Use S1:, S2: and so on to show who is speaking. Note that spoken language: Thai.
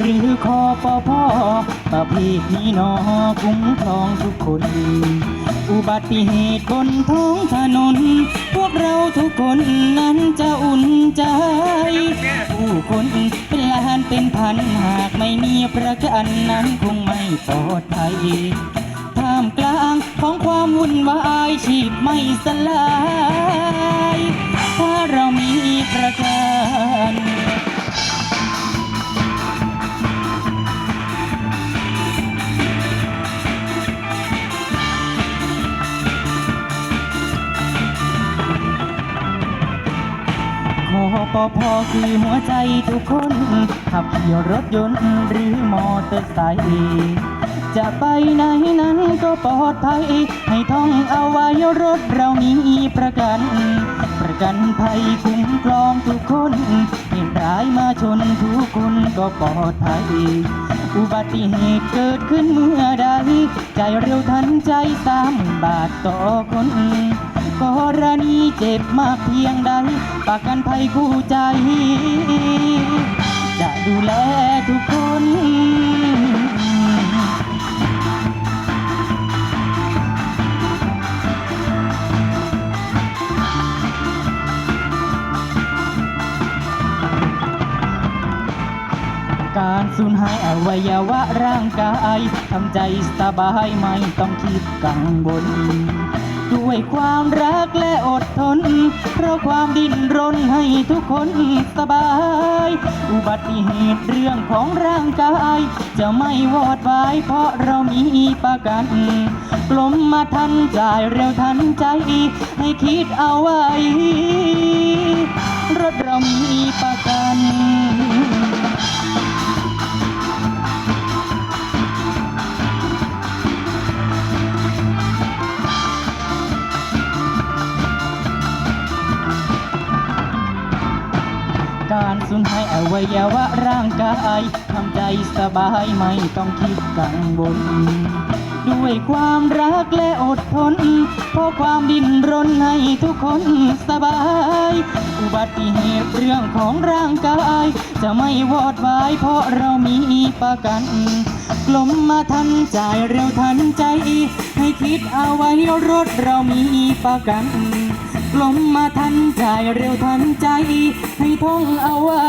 S1: หรือคอปอพอป้าพี่พี่น้องคุ้มครองทุกคน อุบัติเหตุบนท้องถนน พวกเราทุกคนนั้นจะอุ่นใจ ผู้คนเป็นล้านเป็นพันหากไม่มีประกันนั้นคงไม่ปลอดภัยท่ามกลางของความวุ่นวายชีพไม่สลาย ปอพอคือหัวใจทุกคน ขับขี่รถยนต์หรือมอเตอร์ไซค์จะไปไหนนั้นก็ปลอดภัย ให้ท่องเอาไว้รถเรามีประกัน ประกันภัยคุ้มครองทุกคนเหตุร้ายมาชนทุกคนก็ปลอดภัย อุบัติเหตุเกิดขึ้นเมื่อใดใจเร็วทันใจสามบาทต่อคน กรณีเจ็บมากเพียงใดประกันภัยคู่ใจ จะดูแลทุกคนการสูญหายอวัยวะร่างกายทำใจสบายไม่ต้องคิดกังวล ด้วยความรักและอดทน เพราะความดิ้นรนให้ทุกคนสบาย อุบัติเหตุเรื่องของร่างกาย จะไม่วอดวายเพราะเรามีประกันกลมมาทันจ่ายเร็วทันใจ ให้คิดเอาไว้ รถเรามีประกัน การสูญหายอวัยวะร่างกายทำใจสบายไม่ต้องคิดกังวล ด้วยความรักและอดทน เพราะความดิ้นรนให้ทุกคนสบาย อุบัติเหตุเรื่องของร่างกาย จะไม่วอดวายเพราะเรามีประกันกลมมาทันจ่ายเร็วทันใจ ให้คิดเอาไว้รถเรามีประกัน ลมมาทันใจเร็วทันใจ ให้ท่องเอาไว้